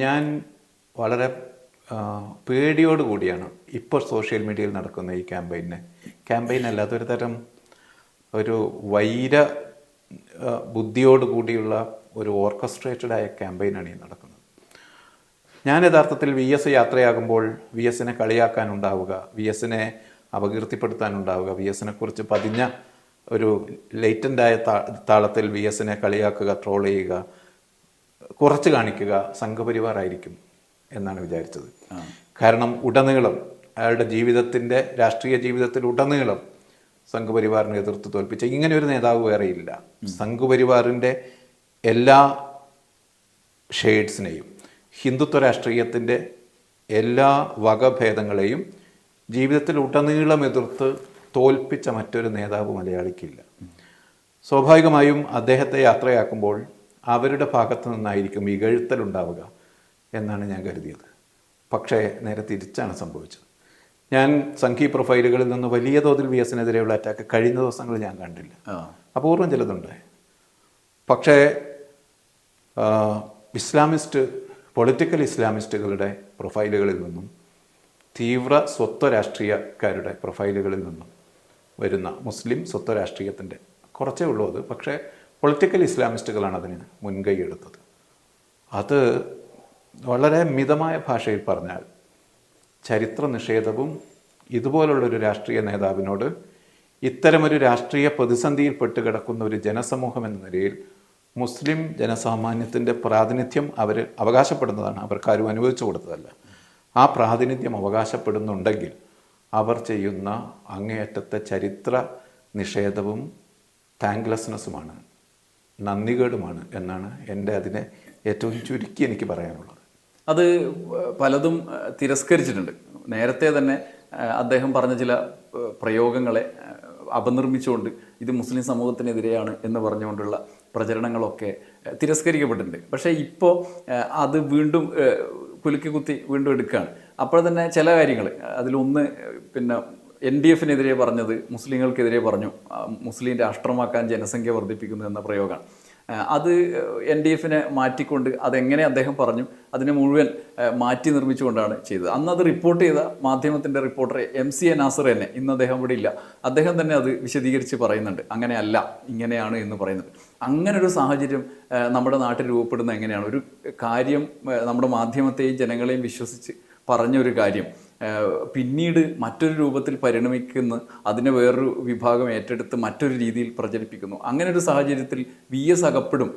ഞാൻ വളരെ പേടിയോട് കൂടിയാണ് ഇപ്പോൾ സോഷ്യൽ മീഡിയയിൽ നടക്കുന്ന ഈ ക്യാമ്പയിനെ. ക്യാമ്പയിൻ അല്ലാത്ത ഒരു തരം ഒരു വൈര ബുദ്ധിയോട് കൂടിയുള്ള ഒരു ഓർക്കസ്ട്രേറ്റഡ് ആയ ക്യാമ്പയിനാണ് ഈ നടക്കുന്നത്. ഞാൻ യഥാർത്ഥത്തിൽ വി എസ് യാത്രയാകുമ്പോൾ വി എസിനെ കളിയാക്കാനുണ്ടാവുക വി എസിനെ അപകീർത്തിപ്പെടുത്താനുണ്ടാവുക വി എസിനെ കുറിച്ച് പതിഞ്ഞ ഒരു ലേറ്റന്റായ താളത്തിൽ വി എസിനെ കളിയാക്കുക ട്രോൾ ചെയ്യുക കുറച്ച് കാണിക്കുക സംഘപരിവാറായിരിക്കും എന്നാണ് വിചാരിച്ചത്. കാരണം ഉടനീളം അയാളുടെ ജീവിതത്തിന്റെ രാഷ്ട്രീയ ജീവിതത്തിൽ ഉടനീളം സംഘപരിവാറിനെ എതിർത്ത് തോൽപ്പിച്ച ഇങ്ങനെ ഒരു നേതാവ് വേറെയില്ല സംഘപരിവാറിന്റെ എല്ലാ ഷെയ്ഡ്സിനെയും ഹിന്ദുത്വ രാഷ്ട്രീയത്തിന്റെ എല്ലാ വകഭേദങ്ങളെയും ജീവിതത്തിൽ ഉടനീളം എതിർത്ത് തോൽപ്പിച്ച മറ്റൊരു നേതാവ് മലയാളിക്കില്ല. സ്വാഭാവികമായും അദ്ദേഹത്തെ യാത്രയാക്കുമ്പോൾ അവരുടെ ഭാഗത്തു നിന്നായിരിക്കും ഇകഴ്ത്തലുണ്ടാവുക എന്നാണ് ഞാൻ കരുതിയത്. പക്ഷേ നേരെ തിരിച്ചാണ് സംഭവിച്ചത്. ഞാൻ സംഘി പ്രൊഫൈലുകളിൽ നിന്ന് വലിയ തോതിൽ വി എസിനെതിരെയുള്ള അറ്റാക്ക് കഴിഞ്ഞ ദിവസങ്ങളിൽ ഞാൻ കണ്ടില്ല. അപൂർവം ചിലതുണ്ട് പക്ഷേ ഇസ്ലാമിസ്റ്റ് പൊളിറ്റിക്കൽ ഇസ്ലാമിസ്റ്റുകളുടെ പ്രൊഫൈലുകളിൽ നിന്നും തീവ്ര സ്വത്വ രാഷ്ട്രീയക്കാരുടെ പ്രൊഫൈലുകളിൽ നിന്നും വരുന്ന മുസ്ലിം സ്വത്വ രാഷ്ട്രീയത്തിന്റെ കുറച്ചേ ഉള്ളൂ അത്. പക്ഷേ പൊളിറ്റിക്കൽ ഇസ്ലാമിസ്റ്റുകളാണ് അതിന് മുൻകൈ എടുത്തത്. അത് വളരെ മിതമായ ഭാഷയിൽ പറഞ്ഞാൽ ചരിത്ര നിഷേധവും ഇതുപോലുള്ളൊരു രാഷ്ട്രീയ നേതാവിനോട് ഇത്തരമൊരു രാഷ്ട്രീയ പ്രതിസന്ധിയിൽ പെട്ടുകിടക്കുന്ന ഒരു ജനസമൂഹം എന്ന നിലയിൽ മുസ്ലിം ജനസാമാന്യത്തിന്റെ പ്രാതിനിധ്യം അവർ അവകാശപ്പെടുന്നതാണ്. അവർക്ക് ആരും അനുവദിച്ചു കൊടുത്തതല്ല. ആ പ്രാതിനിധ്യം അവകാശപ്പെടുന്നുണ്ടെങ്കിൽ അവർ ചെയ്യുന്ന അങ്ങേയറ്റത്തെ ചരിത്ര നിഷേധവും താങ്ക്ലെസ്നെസ്സുമാണ് നന്ദികേടുമാണ് എന്നാണ് എന്റെ അതിനെ ഏറ്റവും ചുരുക്കി എനിക്ക് പറയാനുള്ളത്. അത് പലതും തിരസ്കരിച്ചിട്ടുണ്ട്. നേരത്തെ തന്നെ അദ്ദേഹം പറഞ്ഞ ചില പ്രയോഗങ്ങളെ അപനിർമ്മിച്ചുകൊണ്ട് ഇത് മുസ്ലിം സമൂഹത്തിനെതിരെയാണ് എന്ന് പറഞ്ഞുകൊണ്ടുള്ള പ്രചരണങ്ങളൊക്കെ തിരസ്കരിക്കപ്പെട്ടിട്ടുണ്ട്. പക്ഷേ ഇപ്പോൾ അത് വീണ്ടും കുലുക്കി കുത്തി വീണ്ടും എടുക്കുകയാണ്. അപ്പോൾ തന്നെ ചില കാര്യങ്ങൾ അതിലൊന്ന് പിന്നെ എൻ ഡി എഫിനെതിരെ പറഞ്ഞത് മുസ്ലിങ്ങൾക്കെതിരെ പറഞ്ഞു. മുസ്ലിം രാഷ്ട്രമാക്കാൻ ജനസംഖ്യ വർദ്ധിപ്പിക്കുന്നു എന്ന പ്രയോഗമാണ്. അത് എൻ ഡി എഫിനെ മാറ്റിക്കൊണ്ട് അതെങ്ങനെ അദ്ദേഹം പറഞ്ഞു അതിനെ മുഴുവൻ മാറ്റി നിർമ്മിച്ചുകൊണ്ടാണ് ചെയ്തത്. അന്ന് അത് റിപ്പോർട്ട് ചെയ്ത മാധ്യമത്തിന്റെ reporter M C A Nasar തന്നെ ഇന്ന് അദ്ദേഹം ഇവിടെ ഇല്ല. അദ്ദേഹം തന്നെ അത് വിശദീകരിച്ച് പറയുന്നുണ്ട്. അങ്ങനെയല്ല ഇങ്ങനെയാണ് എന്ന് പറയുന്നുണ്ട്. അങ്ങനെ ഒരു സാഹചര്യം നമ്മുടെ നാട്ടിൽ രൂപപ്പെടുന്ന എങ്ങനെയാണ്? ഒരു കാര്യം നമ്മുടെ മാധ്യമത്തെയും ജനങ്ങളെയും വിശ്വസിച്ച് പറഞ്ഞൊരു കാര്യം പിന്നീട് മറ്റൊരു രൂപത്തിൽ പരിണമിക്കുന്ന അതിനെ വേറൊരു വിഭാഗം ഏറ്റെടുത്ത് മറ്റൊരു രീതിയിൽ പ്രചരിപ്പിക്കുന്നു. അങ്ങനെ ഒരു സാഹചര്യത്തിൽ വി എസ് അകപ്പെടും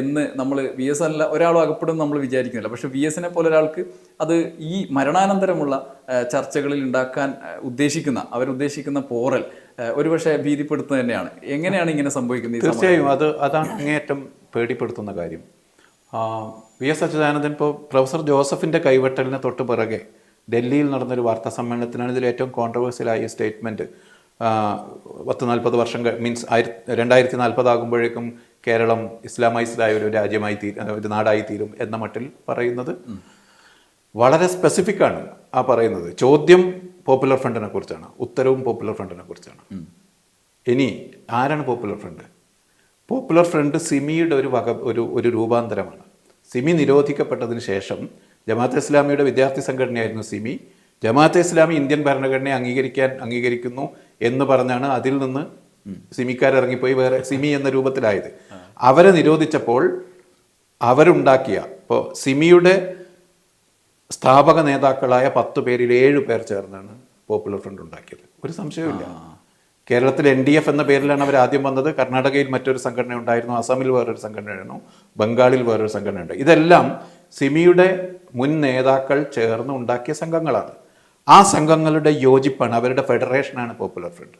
എന്ന് നമ്മൾ വി എസ് അല്ല ഒരാളും അകപ്പെടും നമ്മൾ വിചാരിക്കുന്നില്ല. പക്ഷെ വി എസിനെ പോലെ ഒരാൾക്ക് അത് ഈ മരണാനന്തരമുള്ള ചർച്ചകളിൽ ഉണ്ടാക്കാൻ ഉദ്ദേശിക്കുന്ന അവരുദ്ദേശിക്കുന്ന പോറൽ ഒരുപക്ഷെ ഭീതിപ്പെടുത്തുന്നത് തന്നെയാണ്. എങ്ങനെയാണ് ഇങ്ങനെ സംഭവിക്കുന്നത്? തീർച്ചയായും അത് അതാണ് അങ്ങേയറ്റം പേടിപ്പെടുത്തുന്ന കാര്യം. വി എസ് അച്യുതാനന്ദൻ ഇപ്പോൾ പ്രൊഫസർ ജോസഫിന്റെ കൈവെട്ടലിന് തൊട്ട് പിറകെ ഡൽഹിയിൽ നടന്നൊരു വാർത്താ സമ്മേളനത്തിനാണ് ഇതിൽ ഏറ്റവും കോൺട്രവേഴ്സ്യലായ സ്റ്റേറ്റ്മെന്റ് പത്ത് നാൽപ്പത് വർഷം മീൻസ് ആയിരത്തി രണ്ടായിരത്തി നാൽപ്പതാകുമ്പോഴേക്കും കേരളം ഇസ്ലാമൈസ്ഡ് ആയ ഒരു രാജ്യമായി തീരും ഒരു നാടായി തീരും എന്ന മട്ടിൽ പറയുന്നത് വളരെ സ്പെസിഫിക് ആണ് ആ പറയുന്നത്. ചോദ്യം പോപ്പുലർ ഫ്രണ്ടിനെ കുറിച്ചാണ്. ഉത്തരവും പോപ്പുലർ ഫ്രണ്ടിനെ കുറിച്ചാണ്. ഇനി ആരാണ് പോപ്പുലർ ഫ്രണ്ട് പോപ്പുലർ ഫ്രണ്ട് സിമിയുടെ ഒരു വക ഒരു ഒരു രൂപാന്തരമാണ്. സിമി നിരോധിക്കപ്പെട്ടതിന് ശേഷം ജമാഅത്തെ ഇസ്ലാമിയുടെ വിദ്യാർത്ഥി സംഘടനയായിരുന്നു സിമി. ജമാഅത്ത് ഇസ്ലാമി ഇന്ത്യൻ ഭരണഘടനയെ അംഗീകരിക്കാൻ അംഗീകരിക്കുന്നു എന്ന് പറഞ്ഞാണ് അതിൽ നിന്ന് സിമിക്കാരിറങ്ങിപ്പോയി വേറെ സിമി എന്ന രൂപത്തിലായത്. അവരെ നിരോധിച്ചപ്പോൾ അവരുണ്ടാക്കിയ ഇപ്പോൾ സിമിയുടെ സ്ഥാപക നേതാക്കളായ പത്ത് പേരിൽ ഏഴ് പേർ ചേർന്നാണ് പോപ്പുലർ ഫ്രണ്ട് ഉണ്ടാക്കിയത്. ഒരു സംശയമില്ല കേരളത്തിൽ എൻ ഡി എഫ് എന്ന പേരിലാണ് അവർ ആദ്യം വന്നത്. കർണാടകയിൽ മറ്റൊരു സംഘടന ഉണ്ടായിരുന്നു അസമിൽ വേറൊരു സംഘടനയായിരുന്നു ബംഗാളിൽ വേറൊരു സംഘടന ഉണ്ട് ഇതെല്ലാം സിമിയുടെ മുൻ നേതാക്കൾ ചേർന്ന് ഉണ്ടാക്കിയ സംഘങ്ങളാണ്. ആ സംഘങ്ങളുടെ യോജിപ്പാണ്. അവരുടെ ഫെഡറേഷനാണ് പോപ്പുലർ ഫ്രണ്ട്.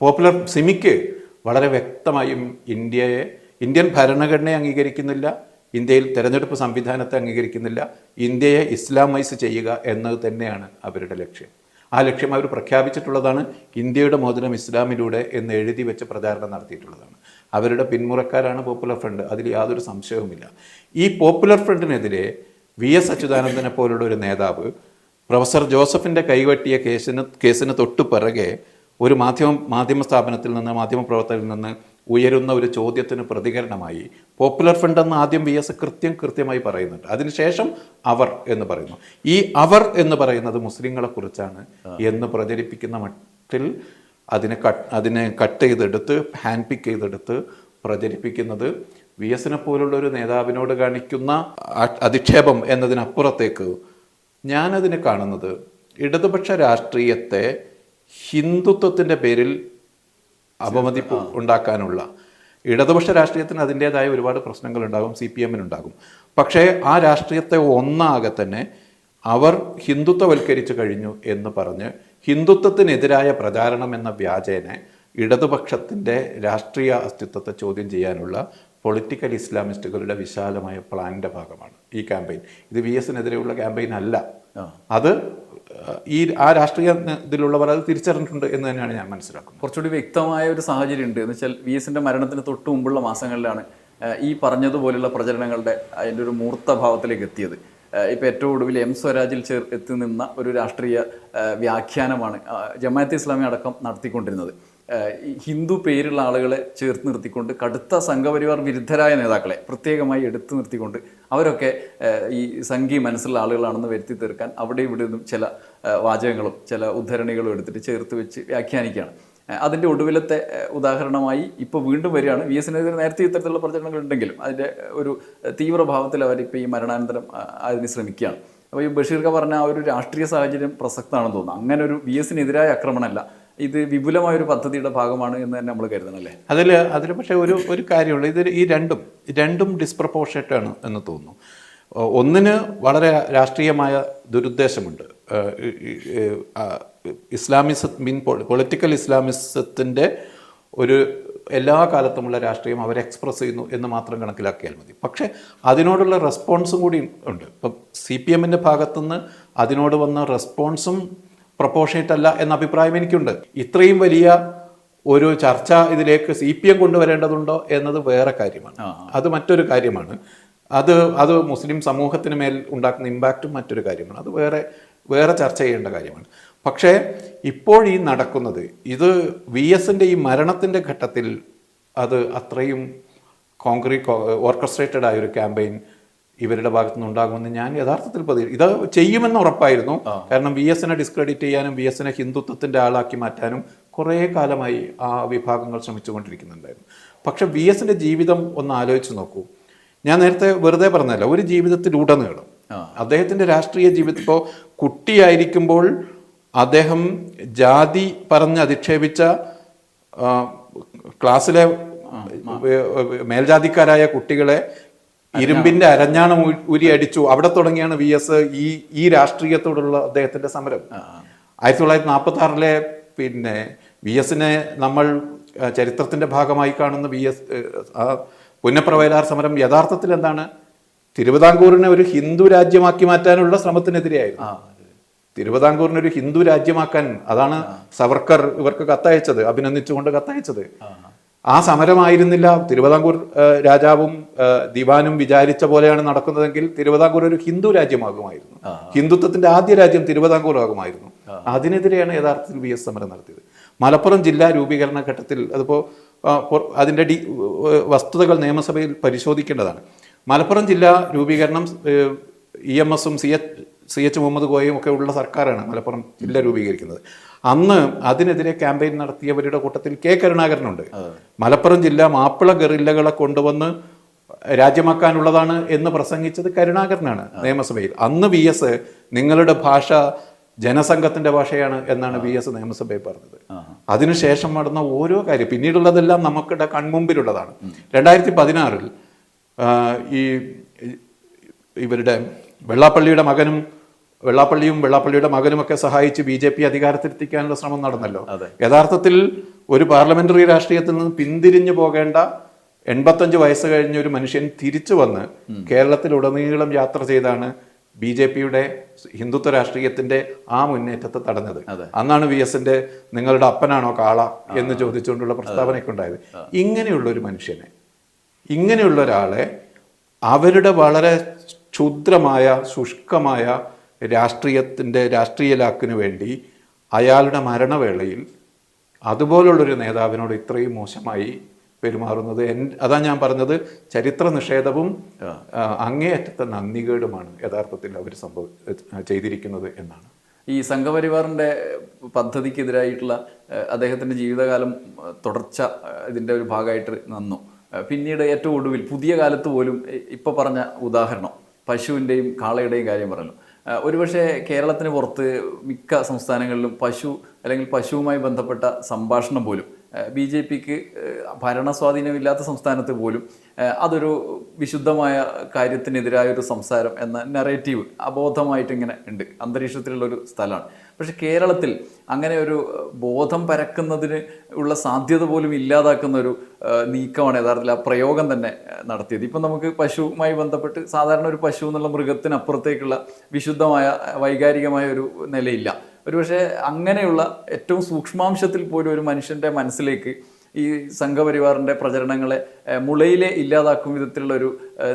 പോപ്പുലർ സിമിക്ക് വളരെ വ്യക്തമായും ഇന്ത്യയെ ഇന്ത്യൻ ഭരണഘടനയെ അംഗീകരിക്കുന്നില്ല ഇന്ത്യയിൽ തെരഞ്ഞെടുപ്പ് സംവിധാനത്തെ അംഗീകരിക്കുന്നില്ല ഇന്ത്യയെ ഇസ്ലാമൈസ് ചെയ്യുക എന്നത് തന്നെയാണ് അവരുടെ ലക്ഷ്യം. ആ ലക്ഷ്യം അവർ പ്രഖ്യാപിച്ചിട്ടുള്ളതാണ് ഇന്ത്യയുടെ മോചനം ഇസ്ലാമിലൂടെ എന്ന് എഴുതി വെച്ച് പ്രചാരണം നടത്തിയിട്ടുള്ളതാണ്. അവരുടെ പിന്മുറക്കാരാണ് പോപ്പുലർ ഫ്രണ്ട്. അതിൽ യാതൊരു സംശയവുമില്ല. ഈ പോപ്പുലർ ഫ്രണ്ടിനെതിരെ വി എസ് അച്യുതാനന്ദനെ പോലുള്ള ഒരു നേതാവ് പ്രൊഫസർ ജോസഫിന്റെ കൈവെട്ടിയ കേസിന് കേസിന് തൊട്ടു പിറകെ ഒരു മാധ്യമ മാധ്യമ സ്ഥാപനത്തിൽ നിന്ന് മാധ്യമപ്രവർത്തകരിൽ നിന്ന് ഉയരുന്ന ഒരു ചോദ്യത്തിന് പ്രതികരണമായി പോപ്പുലർ ഫ്രണ്ട് എന്ന് ആദ്യം വി എസ് കൃത്യം കൃത്യമായി പറയുന്നുണ്ട്. അതിനുശേഷം അവർ എന്ന് പറയുന്നു. ഈ അവർ എന്ന് പറയുന്നത് മുസ്ലിങ്ങളെക്കുറിച്ചാണ് എന്ന് പ്രചരിപ്പിക്കുന്ന മട്ടിൽ അതിനെ കട്ട് അതിനെ കട്ട് ചെയ്തെടുത്ത് ഹാൻഡ് പിക്ക് ചെയ്തെടുത്ത് പ്രചരിപ്പിക്കുന്നത് വി എസിനെ പോലുള്ള ഒരു നേതാവിനോട് കാണിക്കുന്ന അധിക്ഷേപം എന്നതിനപ്പുറത്തേക്ക് ഞാനതിനെ കാണുന്നത് ഇടതുപക്ഷ രാഷ്ട്രീയത്തെ ഹിന്ദുത്വത്തിന്റെ പേരിൽ അപമതിപ്പ് ഉണ്ടാക്കാനുള്ള. ഇടതുപക്ഷ രാഷ്ട്രീയത്തിന് അതിന്റെതായ ഒരുപാട് പ്രശ്നങ്ങളുണ്ടാകും സി പി എമ്മിനുണ്ടാകും. പക്ഷേ ആ രാഷ്ട്രീയത്തെ ഒന്നാകെ തന്നെ അവർ ഹിന്ദുത്വവൽക്കരിച്ചു കഴിഞ്ഞു എന്ന് പറഞ്ഞ് ഹിന്ദുത്വത്തിനെതിരായ പ്രചാരണം എന്ന വ്യാജേനെ ഇടതുപക്ഷത്തിന്റെ രാഷ്ട്രീയ അസ്തിത്വത്തെ ചോദ്യം ചെയ്യാനുള്ള പൊളിറ്റിക്കൽ ഇസ്ലാമിസ്റ്റുകളുടെ വിശാലമായ പ്ലാനിന്റെ ഭാഗമാണ് ഈ ക്യാമ്പയിൻ. ഇത് വി എസിനെതിരെയുള്ള ക്യാമ്പയിൻ അല്ല. അത് ഈ ആ രാഷ്ട്രീയ ഇതിലുള്ളവർ അത് തിരിച്ചറിഞ്ഞിട്ടുണ്ട് എന്ന് തന്നെയാണ് ഞാൻ മനസ്സിലാക്കുന്നത്. കുറച്ചുകൂടി വ്യക്തമായ ഒരു സാഹചര്യം ഉണ്ട്. എന്ന് വെച്ചാൽ വി എസിന്റെ മരണത്തിന് തൊട്ട് മുമ്പുള്ള മാസങ്ങളിലാണ് ഈ പറഞ്ഞതുപോലുള്ള പ്രചരണങ്ങളുടെ അതിന്റെ ഒരു മൂർത്ത ഭാവത്തിലേക്ക് എത്തിയത്. ഇപ്പോൾ ഏറ്റവും ഒടുവിൽ എം സ്വരാജിൽ ചേർ എത്തി നിന്ന ഒരു രാഷ്ട്രീയ വ്യാഖ്യാനമാണ് ജമാഅത്തെ ഇസ്ലാമി അടക്കം നടത്തിക്കൊണ്ടിരുന്നത്. ഹിന്ദു പേരുള്ള ആളുകളെ ചേർത്ത് നിർത്തിക്കൊണ്ട് കടുത്ത സംഘപരിവാർ വിരുദ്ധരായ നേതാക്കളെ പ്രത്യേകമായി എടുത്തു നിർത്തിക്കൊണ്ട് അവരൊക്കെ ഈ സംഘി മനസ്സുള്ള ആളുകളാണെന്ന് വരുത്തി തീർക്കാൻ അവിടെ ഇവിടെ നിന്നും ചില വാചകങ്ങളും ചില ഉദ്ധരണികളും എടുത്തിട്ട് ചേർത്ത് വെച്ച് വ്യാഖ്യാനിക്കുകയാണ്. അതിന്റെ ഒടുവിലത്തെ ഉദാഹരണമായി ഇപ്പോൾ വീണ്ടും വരികയാണ്. വി എസിനെതിരെ നേരത്തെ ഇത്തരത്തിലുള്ള പ്രചരണങ്ങൾ ഉണ്ടെങ്കിലും അതിന്റെ ഒരു തീവ്രഭാവത്തിൽ അവരിപ്പോൾ ഈ മരണാനന്തരം അതിന് ശ്രമിക്കുകയാണ്. അപ്പോൾ ഈ ബഷീർക്ക പറഞ്ഞ ആ ഒരു രാഷ്ട്രീയ സാഹചര്യം പ്രസക്തമാണെന്ന് തോന്നുന്നു. അങ്ങനെ ഒരു വി എസിനെതിരായ ആക്രമണമല്ല. ഇത് വിപുലമായ ഒരു പദ്ധതിയുടെ ഭാഗമാണ് എന്ന് തന്നെ നമ്മൾ കരുതണം അല്ലേ അതിൽ അതിൽ പക്ഷേ ഒരു ഒരു കാര്യമുള്ളൂ. ഇതിൽ ഈ രണ്ടും രണ്ടും ഡിസ്പ്രപ്പോർഷേറ്റ് ആണ് എന്ന് തോന്നുന്നു. ഒന്നിന് വളരെ രാഷ്ട്രീയമായ ദുരുദ്ദേശമുണ്ട്. ഇസ്ലാമിസ മീൻ പൊളിറ്റിക്കൽ ഇസ്ലാമിസത്തിന്റെ ഒരു എല്ലാ കാലത്തുമുള്ള രാഷ്ട്രീയം അവർ എക്സ്പ്രസ് ചെയ്യുന്നു എന്ന് മാത്രം കണക്കിലാക്കിയാൽ മതി. പക്ഷേ അതിനോടുള്ള റെസ്പോൺസും കൂടി ഉണ്ട്. ഇപ്പം സി പി എമ്മിന്റെ ഭാഗത്തുനിന്ന് അതിനോട് വന്ന റെസ്പോൺസും പ്രപ്പോർഷനേറ്റ് അല്ല എന്ന അഭിപ്രായം എനിക്കുണ്ട്. ഇത്രയും വലിയ ഒരു ചർച്ച ഇതിലേക്ക് സി പി എം കൊണ്ടുവരേണ്ടതുണ്ടോ എന്നത് വേറെ കാര്യമാണ്. അത് മറ്റൊരു കാര്യമാണ്. അത് അത് മുസ്ലിം സമൂഹത്തിന് മേൽ ഉണ്ടാക്കുന്ന ഇമ്പാക്റ്റും മറ്റൊരു കാര്യമാണ്. അത് വേറെ വേറെ ചർച്ച ചെയ്യേണ്ട കാര്യമാണ്. പക്ഷേ ഇപ്പോൾ ഈ നടക്കുന്നത് ഇത് വി എസിന്റെ ഈ മരണത്തിന്റെ ഘട്ടത്തിൽ അത് അത്രയും കോൺക്രീറ്റ് ഓർക്കസ്ട്രേറ്റഡ് ആയ ഒരു ക്യാമ്പയിൻ ഇവരുടെ ഭാഗത്തു നിന്ന് ഉണ്ടാകുമെന്ന് ഞാൻ യഥാർത്ഥത്തിൽ പ്രതി ഇത് ചെയ്യുമെന്ന് ഉറപ്പായിരുന്നു. കാരണം വി എസിനെ ഡിസ്ക്രെഡിറ്റ് ചെയ്യാനും വി എസിനെ ഹിന്ദുത്വത്തിന്റെ ആളാക്കി മാറ്റാനും കുറേ കാലമായി ആ വിഭാഗങ്ങൾ ശ്രമിച്ചുകൊണ്ടിരിക്കുന്നുണ്ടായിരുന്നു. പക്ഷെ വി എസിന്റെ ജീവിതം ഒന്ന് ആലോചിച്ച് നോക്കൂ. ഞാൻ നേരത്തെ വെറുതെ പറഞ്ഞല്ല ഒരു ജീവിതത്തിൽ ഉടനീളം. അദ്ദേഹത്തിന്റെ രാഷ്ട്രീയ ജീവിതം ഇപ്പോൾ കുട്ടിയായിരിക്കുമ്പോൾ അദ്ദേഹം ജാതി പറഞ്ഞ് അധിക്ഷേപിച്ച ക്ലാസ്സിലെ മേൽജാതിക്കാരായ കുട്ടികളെ ഇരുമ്പിന്റെ അരഞ്ഞാണം ഉരി അടിച്ചു. അവിടെ തുടങ്ങിയാണ് വി എസ് ഈ ഈ രാഷ്ട്രീയത്തോടുള്ള അദ്ദേഹത്തിന്റെ സമരം. ആയിരത്തി തൊള്ളായിരത്തി നാൽപ്പത്തി ആറിലെ പിന്നെ വി എസിനെ നമ്മൾ ചരിത്രത്തിന്റെ ഭാഗമായി കാണുന്ന വി എസ് പുന്നപ്രവയലാർ സമരം യഥാർത്ഥത്തിൽ എന്താണ്? തിരുവിതാംകൂറിനെ ഒരു ഹിന്ദു രാജ്യമാക്കി മാറ്റാനുള്ള ശ്രമത്തിനെതിരെയായിരുന്നു. തിരുവിതാംകൂറിനെ ഒരു ഹിന്ദു രാജ്യമാക്കാൻ അതാണ് സവർക്കർ ഇവർക്ക് കത്തയച്ചത് അഭിനന്ദിച്ചുകൊണ്ട് കത്തയച്ചത്. ആ സമരമായിരുന്നില്ല. തിരുവിതാംകൂർ രാജാവും ദിവാനും വിചാരിച്ച പോലെയാണ് നടക്കുന്നതെങ്കിൽ തിരുവിതാംകൂർ ഒരു ഹിന്ദു രാജ്യമാകുമായിരുന്നു. ഹിന്ദുത്വത്തിന്റെ ആദ്യ രാജ്യം തിരുവിതാംകൂർ ആകുമായിരുന്നു അതിനെതിരെയാണ് യഥാർത്ഥത്തിൽ വി എസ് സമരം നടത്തിയത്. മലപ്പുറം ജില്ലാ രൂപീകരണ ഘട്ടത്തിൽ അതിപ്പോൾ അതിന്റെ ഡി വസ്തുതകൾ നിയമസഭയിൽ പരിശോധിക്കേണ്ടതാണ്. മലപ്പുറം ജില്ലാ രൂപീകരണം ഇ എം എസും C H C H Muhammad കോയയും ഒക്കെ ഉള്ള സർക്കാരാണ് മലപ്പുറം ജില്ല രൂപീകരിക്കുന്നത്. അന്ന് അതിനെതിരെ ക്യാമ്പയിൻ നടത്തിയവരുടെ കൂട്ടത്തിൽ കെ കരുണാകരനുണ്ട്. മലപ്പുറം ജില്ല മാപ്പിള ഗറില്ലകളെ കൊണ്ടുവന്ന് രാജ്യമാക്കാനുള്ളതാണ് എന്ന് പ്രസംഗിച്ചത് കരുണാകരനാണ് നിയമസഭയിൽ. അന്ന് വി എസ് നിങ്ങളുടെ ഭാഷ ജനസംഘത്തിന്റെ ഭാഷയാണ് എന്നാണ് വി എസ് നിയമസഭയിൽ പറഞ്ഞത്. അതിനുശേഷം നടന്ന ഓരോ കാര്യം പിന്നീടുള്ളതെല്ലാം നമുക്കിടെ കൺമുമ്പിലുള്ളതാണ്. രണ്ടായിരത്തി പതിനാറിൽ ഈ ഇവരുടെ വെള്ളാപ്പള്ളിയുടെ മകനും വെള്ളാപ്പള്ളിയും വെള്ളാപ്പള്ളിയുടെ മകനുമൊക്കെ സഹായിച്ച് ബി ജെ പി അധികാരത്തിലെത്തിക്കാനുള്ള ശ്രമം നടന്നല്ലോ. യഥാർത്ഥത്തിൽ ഒരു പാർലമെന്ററി രാഷ്ട്രീയത്തിൽ നിന്ന് പിന്തിരിഞ്ഞു പോകേണ്ട എൺപത്തഞ്ച് വയസ്സ് കഴിഞ്ഞ ഒരു മനുഷ്യൻ തിരിച്ചു വന്ന് കേരളത്തിൽ ഉടനീളം യാത്ര ചെയ്താണ് ബി ജെ പിയുടെ ഹിന്ദുത്വ രാഷ്ട്രീയത്തിന്റെ ആ മുന്നേറ്റത്തെ തടഞ്ഞത്. അന്നാണ് വി എസിന്റെ നിങ്ങളുടെ അപ്പനാണോ കാള എന്ന് ചോദിച്ചുകൊണ്ടുള്ള പ്രസ്താവനയൊക്കെ ഉണ്ടായത് ഇങ്ങനെയുള്ള ഒരു മനുഷ്യനെ ഇങ്ങനെയുള്ള ഒരാളെ അവരുടെ വളരെ ക്ഷുദ്രമായ ശുഷ്കമായ രാഷ്ട്രീയത്തിന്റെ രാഷ്ട്രീയ ലാക്കിനു വേണ്ടി അയാളുടെ മരണവേളയിൽ അതുപോലുള്ളൊരു നേതാവിനോട് ഇത്രയും മോശമായി പെരുമാറുന്നത് എൻ- അതാ ഞാൻ പറഞ്ഞത് ചരിത്ര നിഷേധവും അങ്ങേയറ്റത്തെ നന്ദികേടുമാണ് യഥാർത്ഥത്തിൽ അവർ സംഭവ ചെയ്തിരിക്കുന്നത് എന്നാണ്. ഈ സംഘപരിവാറിന്റെ പദ്ധതിക്കെതിരായിട്ടുള്ള അദ്ദേഹത്തിന്റെ ജീവിതകാലം തുടർച്ച ഇതിന്റെ ഒരു ഭാഗമായിട്ട് നന്നു. പിന്നീട് ഏറ്റവും ഒടുവിൽ പുതിയ കാലത്ത് പോലും ഇപ്പോൾ പറഞ്ഞ ഉദാഹരണം പശുവിന്റെയും കാളയുടെയും കാര്യം പറഞ്ഞു. ഒരുപക്ഷെ കേരളത്തിന് പുറത്ത് മിക്ക സംസ്ഥാനങ്ങളിലും പശു അല്ലെങ്കിൽ പശുവുമായി ബന്ധപ്പെട്ട സംഭാഷണം പോലും ബി ജെ പിക്ക് ഭരണസ്വാധീനമില്ലാത്ത സംസ്ഥാനത്ത് പോലും അതൊരു വിശുദ്ധമായ കാര്യത്തിനെതിരായ ഒരു സംസാരം എന്ന നെറേറ്റീവ് അബോധമായിട്ടിങ്ങനെ ഉണ്ട് അന്തരീക്ഷത്തിലുള്ള ഒരു സ്ഥലമാണ്. പക്ഷെ കേരളത്തിൽ അങ്ങനെ ഒരു ബോധം പരക്കുന്നതിന് ഉള്ള സാധ്യത പോലും ഇല്ലാതാക്കുന്ന ഒരു നീക്കമാണ് യഥാർത്ഥത്തിൽ ആ പ്രയോഗം തന്നെ നടത്തിയത്. ഇപ്പം നമുക്ക് പശുവുമായി ബന്ധപ്പെട്ട് സാധാരണ ഒരു പശു എന്നുള്ള മൃഗത്തിനപ്പുറത്തേക്കുള്ള വിശുദ്ധമായ വൈകാരികമായ ഒരു നിലയില്ല. ഒരുപക്ഷെ അങ്ങനെയുള്ള ഏറ്റവും സൂക്ഷ്മാംശത്തിൽ പോലും ഒരു മനുഷ്യന്റെ മനസ്സിലേക്ക് ഈ സംഘപരിവാറിന്റെ പ്രചരണങ്ങളെ മുളയിലെ ഇല്ലാതാക്കും വിധത്തിലുള്ള ഒരു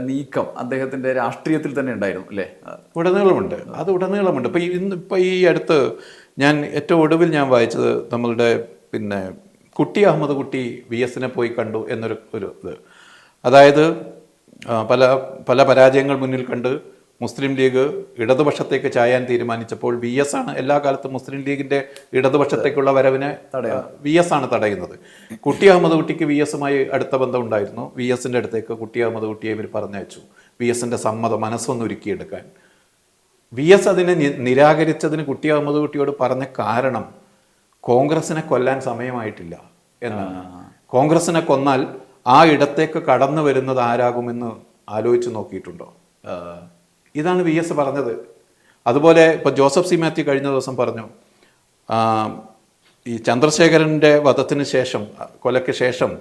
നീക്കം അദ്ദേഹത്തിന്റെ രാഷ്ട്രീയത്തിൽ തന്നെ ഉണ്ടായിരുന്നു അല്ലേ? ഉടനീളമുണ്ട്. അത് ഉടനീളമുണ്ട്. ഇപ്പോൾ ഇന്ന് ഇപ്പോൾ ഈ അടുത്ത് ഞാൻ ഏറ്റവും ഒടുവിൽ ഞാൻ വായിച്ചത് നമ്മളുടെ പിന്നെ കുട്ടി അഹമ്മദ് കുട്ടി വി എസിനെ പോയി കണ്ടു എന്നൊരു ഒരു ഇത്. അതായത് പല പല പരാജയങ്ങൾ മുന്നിൽ കണ്ട് മുസ്ലിം ലീഗ് ഇടതുപക്ഷത്തേക്ക് ചായാൻ തീരുമാനിച്ചപ്പോൾ വി എസ് ആണ് എല്ലാ കാലത്തും മുസ്ലിം ലീഗിന്റെ ഇടതുപക്ഷത്തേക്കുള്ള വരവിനെ വി എസ് ആണ് തടയുന്നത്. കുട്ടി അഹമ്മദ് കുട്ടിക്ക് വി എസുമായി അടുത്ത ബന്ധം ഉണ്ടായിരുന്നു വി എസിന്റെ അടുത്തേക്ക് കുട്ടി അഹമ്മദ് കുട്ടിയെ ഇവർ പറഞ്ഞയച്ചു. വി എസിന്റെ സമ്മതം മനസ്സൊന്നൊരുക്കിയെടുക്കാൻ വി എസ് അതിനെ നിരാകരിച്ചതിന് കുട്ടി അഹമ്മദ് കുട്ടിയോട് പറഞ്ഞ കാരണം കോൺഗ്രസിനെ കൊല്ലാൻ സമയമായിട്ടില്ല എന്നാണ്. കോൺഗ്രസിനെ കൊന്നാൽ ആ ഇടത്തേക്ക് കടന്നു വരുന്നത് ആരാകുമെന്ന് ആലോചിച്ച് നോക്കിയിട്ടുണ്ടോ? ഇതാണ് വി എസ് പറഞ്ഞത്. അതുപോലെ ഇപ്പോൾ ജോസഫ് സി മാത്യു കഴിഞ്ഞ ദിവസം പറഞ്ഞു ഈ ചന്ദ്രശേഖരന്റെ വധത്തിന് ശേഷം കൊലയ്ക്ക് ശേഷം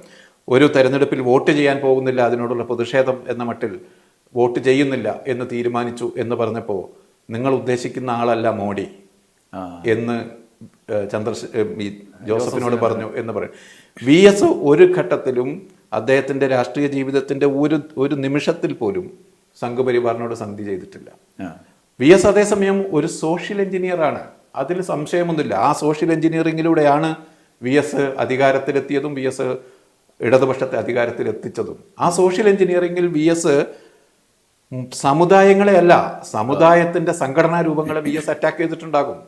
ഒരു തെരഞ്ഞെടുപ്പിൽ വോട്ട് ചെയ്യാൻ പോകുന്നില്ല അതിനോടുള്ള പ്രതിഷേധം എന്ന മട്ടിൽ വോട്ട് ചെയ്യുന്നില്ല എന്ന് തീരുമാനിച്ചു എന്ന് പറഞ്ഞപ്പോൾ നിങ്ങൾ ഉദ്ദേശിക്കുന്ന ആളല്ല മോഡി എന്ന് ചന്ദ്ര ഈ ജോസഫിനോട് പറഞ്ഞു എന്ന് പറയും. വി എസ് ഒരു ഘട്ടത്തിലും അദ്ദേഹത്തിന്റെ രാഷ്ട്രീയ ജീവിതത്തിന്റെ ഒരു ഒരു നിമിഷത്തിൽ പോലും സംഘപരിവാറിനോട് സന്ധി ചെയ്തിട്ടില്ല. വി എസ് അതേസമയം ഒരു സോഷ്യൽ എഞ്ചിനീയർ ആണ്. അതിൽ സംശയമൊന്നുമില്ല. ആ സോഷ്യൽ എഞ്ചിനീയറിങ്ങിലൂടെയാണ് വി എസ് അധികാരത്തിലെത്തിയതും വി എസ് ഇടതുപക്ഷത്തെ അധികാരത്തിലെത്തിച്ചതും. ആ സോഷ്യൽ എഞ്ചിനീയറിങ്ങിൽ വി എസ് സമുദായങ്ങളെ അല്ല സമുദായത്തിന്റെ സംഘടനാ രൂപങ്ങളെ വി എസ് അറ്റാക്ക് ചെയ്തിട്ടുണ്ടാകും.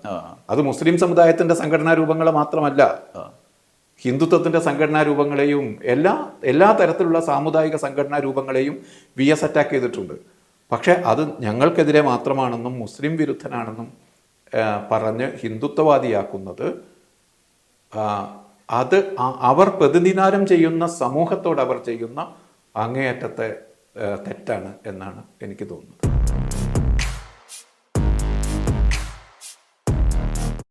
അത് മുസ്ലിം സമുദായത്തിന്റെ സംഘടനാ രൂപങ്ങളെ മാത്രമല്ല. ആ. ഹിന്ദുത്വത്തിന്റെ സംഘടനാ രൂപങ്ങളെയും എല്ലാ എല്ലാ തരത്തിലുള്ള സാമുദായിക സംഘടനാ രൂപങ്ങളെയും വി എസ് അറ്റാക്ക് ചെയ്തിട്ടുണ്ട് പക്ഷേ അത് ഞങ്ങൾക്കെതിരെ മാത്രമാണെന്നും മുസ്ലിം വിരുദ്ധനാണെന്നും പറഞ്ഞ് ഹിന്ദുത്വവാദിയാക്കുന്നത് അത് അവർ പ്രതിനിധാനം ചെയ്യുന്ന സമൂഹത്തോട് അവർ ചെയ്യുന്ന അങ്ങേയറ്റത്തെ തെറ്റാണ് എന്നാണ് എനിക്ക് തോന്നുന്നത്